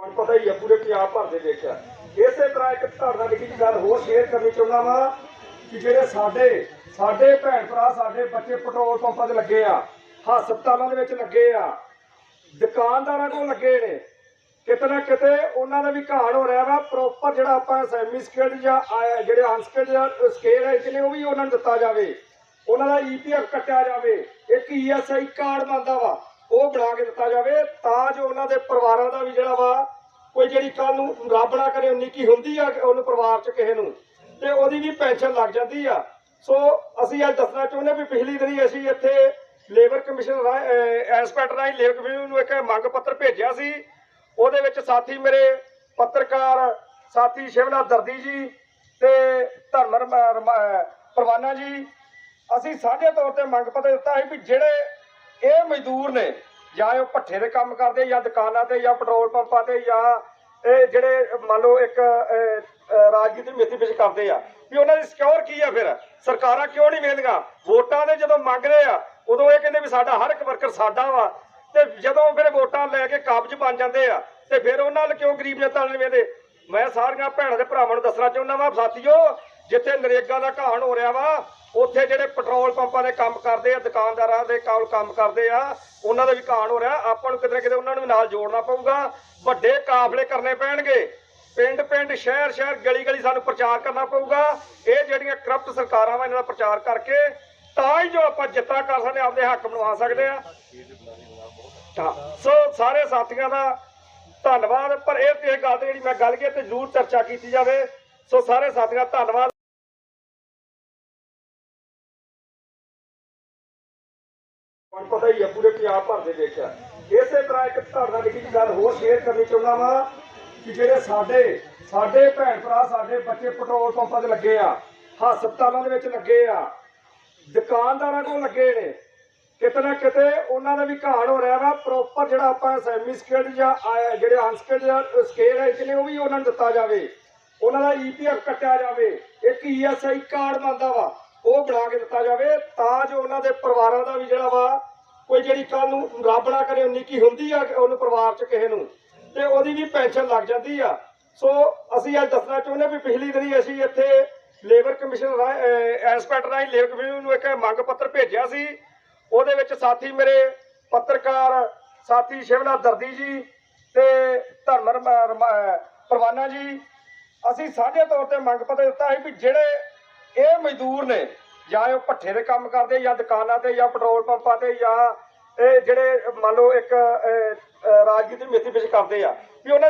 ਤੁਹਾਨੂੰ ਪਤਾ ਹੀ ਹੈ ਪੂਰੇ ਪੰਜਾਬ ਭਰ ਦੇ ਵਿੱਚ ਇਸੇ ਤਰ੍ਹਾਂ ਇੱਕ ਧਾਰਨਾ ਲਿਖੀ ਗੱਲ ਹੋਰ ਸ਼ੇਅਰ ਕਰਨੀ ਚਾਹੁੰਦਾ ਵਾਂ ਕਿ ਜਿਹੜੇ ਸਾਡੇ ਸਾਡੇ ਭੈਣ ਭਰਾ, ਸਾਡੇ ਬੱਚੇ ਪੈਟਰੋਲ ਪੰਪਾਂ ਤੇ ਲੱਗੇ ਆ, ਹਸਪਤਾਲਾਂ ਦੇ ਵਿੱਚ ਲੱਗੇ ਆ, ਦੁਕਾਨਦਾਰਾਂ ਕੋਲ ਲੱਗੇ ਨੇ। ਕਿਤੇ ਨਾ ਕਿਤੇ ਉਹਨਾਂ ਦਾ ਵੀ ਘਾਣ ਹੋ ਰਿਹਾ ਵਾ ਪ੍ਰੋਪਰ ਜਿਹੜਾ ਆਪਾਂ ਸੈਮੀ ਸਕਿਲਡ ਜਾਂ ਜਿਹੜੇ ਅਨਸਕਿਲਡ ਜਾਂ ਸਕੇਲ ਹੈ ਕਿ ਉਹ ਵੀ ਉਹਨਾਂ ਨੂੰ ਦਿੱਤਾ ਜਾਵੇ। ਉਹਨਾਂ ਦਾ ਈਪੀਐਫ ਕੱਟਿਆ ਜਾਵੇ। ਇੱਕ ਈਐਸਆਈ ਕਾਰਡ ਬਣਦਾ ਵਾ। ਉਹ ਬਣਾ ਕੇ ਦਿੱਤਾ ਜਾਵੇ ਤਾਂ ਜੋ ਉਹਨਾਂ ਦੇ ਪਰਿਵਾਰਾਂ ਦਾ ਵੀ ਜਿਹੜਾ ਵਾ, ਕੋਈ ਜਿਹੜੀ ਕੱਲ ਨੂੰ ਰੱਬ ਨਾ ਕਰੇ ਨਿੱਕੀ ਹੁੰਦੀ ਆ ਉਹਨੂੰ ਪਰਿਵਾਰ ਚ ਕਿਸੇ ਨੂੰ, ਤੇ ਉਹਦੀ ਵੀ ਪੈਨਸ਼ਨ ਲੱਗ ਜਾਂਦੀ ਆ। ਸੋ ਅਸੀਂ ਅੱਜ ਦੱਸਣਾ ਚਾਹੁੰਦੇ ਵੀ ਪਿਛਲੀ ਦਿਨੀ ਅਸੀਂ ਇੱਥੇ ਲੇਬਰ ਕਮਿਸ਼ਨ ਐਸਪੈਕਟ ਰਾਹੀਂ ਲੇਬਰ ਕਮਿਸ਼ਨ ਨੂੰ ਇੱਕ ਮੰਗ ਪੱਤਰ ਭੇਜਿਆ ਸੀ। ਉਹਦੇ ਵਿੱਚ ਸਾਥੀ ਮੇਰੇ ਪੱਤਰਕਾਰ ਸਾਥੀ ਸ਼ਿਵਨਾਥ ਦਰਦੀ ਜੀ ਤੇ ਧਰਮ ਪਰਵਾਨਾ ਜੀ, ਅਸੀਂ ਸਾਂਝੇ ਤੌਰ ਤੇ ਮੰਗ ਪੱਤਰ ਦਿੱਤਾ ਹੈ ਵੀ ਜਿਹੜੇ ਇਹ ਮਜ਼ਦੂਰ ਨੇ ਜਾਂ ਉਹ ਭੱਠੇ ਦੇ ਕੰਮ ਕਰਦੇ ਜਾਂ ਦੁਕਾਨਾਂ ਤੇ ਜਾਂ ਪੈਟਰੋਲ ਪੰਪਾਂ ਤੇ ਜਾਂ ਇਹ ਜਿਹੜੇ ਮੰਨ ਲਓ ਇੱਕ ਅਹ, ਅਹ, ਰਾਜਨੀਤੀ ਮਿੱਥੀ ਵਿੱਚ ਕਰਦੇ ਆ ਵੀ ਉਹਨਾਂ ਦੀ ਸਿਕਿਉਰ ਕੀ ਆ ਫਿਰ? ਸਰਕਾਰਾਂ ਕਿਉਂ ਨਹੀਂ ਮਿਲਦੀਆਂ ਵੋਟਾਂ ਦੇ ਜਦੋਂ ਮੰਗ ਰਹੇ ਆ ਉਦੋਂ ਇਹ ਕਹਿੰਦੇ ਵੀ ਸਾਡਾ ਹਰ ਇੱਕ ਵਰਕਰ ਸਾਡਾ ਵਾ ਤੇ ਜਦੋਂ ਫਿਰ ਵੋਟਾਂ ਲੈ ਕੇ ਕਾਬਜ ਬਣ ਜਾਂਦੇ ਆ ਤੇ ਫਿਰ ਉਹਨਾਂ ਨਾਲ ਕਿਉਂ ਗਰੀਬ ਜਨਤਾ ਨਾਲ ਵੇਂਦੇ ਮੈਂ ਸਾਰੀਆਂ ਭੈਣਾਂ ਦੇ ਭਰਾਵਾਂ ਨੂੰ ਦੱਸਣਾ ਚਾਹੁੰਦਾ ਵਾਂ ਸਾਥੀਓ ਜਿੱਥੇ ਨਰੇਗਾ ਦਾ ਘਾਣ ਹੋ ਰਿਹਾ ਵਾ ਉੱਥੇ ਜਿਹੜੇ ਪੈਟਰੋਲ ਪੰਪਾਂ ਦੇ ਕੰਮ ਕਰਦੇ ਆ ਦੁਕਾਨਦਾਰਾਂ ਦੇ ਕੋਲ ਕੰਮ ਕਰਦੇ ਆ ਉਹਨਾਂ ਦਾ ਵੀ ਕਾਣ ਹੋ ਰਿਹਾ। ਆਪਾਂ ਨੂੰ ਕਿਤੇ ਨਾ ਕਿਤੇ ਉਹਨਾਂ ਨੂੰ ਨਾਲ ਜੋੜਨਾ ਪਊਗਾ। ਵੱਡੇ ਕਾਫਲੇ ਕਰਨੇ ਪੈਣਗੇ। ਪਿੰਡ ਪਿੰਡ ਸ਼ਹਿਰ ਸ਼ਹਿਰ ਗਲੀ ਗਲੀ ਸਾਨੂੰ ਪ੍ਰਚਾਰ ਕਰਨਾ ਪਊਗਾ। ਇਹ ਜਿਹੜੀਆਂ ਕਰਪਟ ਸਰਕਾਰਾਂ ਵਾ ਇਹਨਾਂ ਦਾ ਪ੍ਰਚਾਰ ਕਰਕੇ ਤਾਂ ਹੀ ਜੋ ਆਪਾਂ ਜਿੱਤਣਾ ਕਰ ਸਕਦੇ ਹਾਂ, ਆਪਦੇ ਹੱਕ ਬਣਵਾ ਸਕਦੇ ਆ। ਸੋ ਸਾਰੇ ਸਾਥੀਆਂ ਦਾ ਧੰਨਵਾਦ। ਪਰ ਇਹ ਤੇ ਗੱਲ ਤੇ ਜਿਹੜੀ ਮੈਂ ਗੱਲ ਕੀਤੀ ਤੇ ਜ਼ਰੂਰ ਚਰਚਾ ਕੀਤੀ ਜਾਵੇ। ਸੋ ਸਾਰੇ ਸਾਥੀਆਂ ਦਾ ਧੰਨਵਾਦ। ਤੁਹਾਨੂੰ ਪਤਾ ਹੀ ਹੈ ਪੂਰੇ ਪੰਜਾਬ ਭਰ ਦੇ ਵਿੱਚ ਇਸੇ ਤਰ੍ਹਾਂ ਇੱਕ ਧਾਰਨਾ ਦੀ ਗੱਲ ਹੋਰ ਸ਼ੇਅਰ ਕਰਨੀ ਚਾਹੁੰਦਾ ਵਾਂ ਕਿ ਜਿਹੜੇ ਸਾਡੇ ਸਾਡੇ ਭੈਣ ਭਰਾ, ਸਾਡੇ ਬੱਚੇ ਪੈਟਰੋਲ ਪੰਪਾਂ ਤੇ ਲੱਗੇ ਆ, ਹਸਪਤਾਲਾਂ ਦੇ ਵਿੱਚ ਲੱਗੇ ਆ, ਦੁਕਾਨਦਾਰਾਂ ਕੋਲ ਲੱਗੇ ਨੇ। ਕਿਤੇ ਨਾ ਕਿਤੇ ਉਹਨਾਂ ਦਾ ਵੀ ਘਾਣ ਹੋ ਰਿਹਾ ਵਾ ਪ੍ਰੋਪਰ ਜਿਹੜਾ ਆਪਾਂ ਸੈਮੀ ਸਕਿਲਡ ਜਾਂ ਜਿਹੜੇ ਅਨਸਕਿਲਡ ਜਾਂ ਸਕੇਲ ਹੈ ਕਿ ਉਹ ਵੀ ਉਹਨਾਂ ਨੂੰ ਦਿੱਤਾ ਜਾਵੇ। ਉਹਨਾਂ ਦਾ ਈਪੀਐਫ ਕੱਟਿਆ ਜਾਵੇ। ਇੱਕ ਈਐਸਆਈ ਕਾਰਡ ਬਣਦਾ ਵਾ। ਉਹ ਬਣਾ ਕੇ ਦਿੱਤਾ ਜਾਵੇ ਤਾਂ ਜੋ ਉਹਨਾਂ ਦੇ ਪਰਿਵਾਰਾਂ ਦਾ ਵੀ ਜਿਹੜਾ ਵਾ ਕੋਈ ਜਿਹੜੀ ਕੱਲ ਨੂੰ ਰੱਬ ਨਾ ਕਰੇ, ਉਨੀ ਕੀ ਹੁੰਦੀ ਆ ਉਹਨੂੰ ਪਰਿਵਾਰ ਚ ਕਿਸੇ ਨੂੰ, ਤੇ ਉਹਦੀ ਵੀ ਪੈਨਸ਼ਨ ਲੱਗ ਜਾਂਦੀ ਆ। ਸੋ ਅਸੀਂ ਅੱਜ ਦੱਸਣਾ ਚਾਹੁੰਦੇ ਵੀ ਪਿਛਲੀ ਦਿਨੀ ਅਸੀਂ ਇੱਥੇ ਲੇਬਰ ਕਮਿਸ਼ਨ ਐਸਪੈਕਟ ਰਾਹੀਂ ਲੇਬਰ ਕਮਿਸ਼ਨ ਨੂੰ ਇੱਕ ਮੰਗ ਪੱਤਰ ਭੇਜਿਆ ਸੀ। ਉਹਦੇ ਵਿੱਚ ਸਾਥੀ ਮੇਰੇ ਪੱਤਰਕਾਰ ਸਾਥੀ ਸ਼ਿਵਨਾਥ ਦਰਦੀ ਜੀ ਤੇ ਧਰਮ ਪਰਵਾਨਾ ਜੀ, ਅਸੀਂ ਸਾਂਝੇ ਤੌਰ ਤੇ ਮੰਗ ਪੱਤਰ ਦਿੱਤਾ ਸੀ ਵੀ ਜਿਹੜੇ ਇਹ ਮਜ਼ਦੂਰ ਨੇ ਜਾਂ ਉਹ ਭੱਠੇ ਦੇ ਕੰਮ ਕਰਦੇ ਜਾਂ ਦੁਕਾਨਾਂ ਤੇ ਜਾਂ ਪੈਟਰੋਲ ਪੰਪਾਂ ਤੇ ਜਾਂ ਇਹ ਜਿਹੜੇ ਮੰਨ ਲਓ ਇੱਕ ਅਹ, ਅਹ, ਰਾਜਨੀਤੀ ਮਿੱਥੀ ਵਿੱਚ ਕਰਦੇ ਆ ਵੀ ਉਹਨਾਂ ਦੀ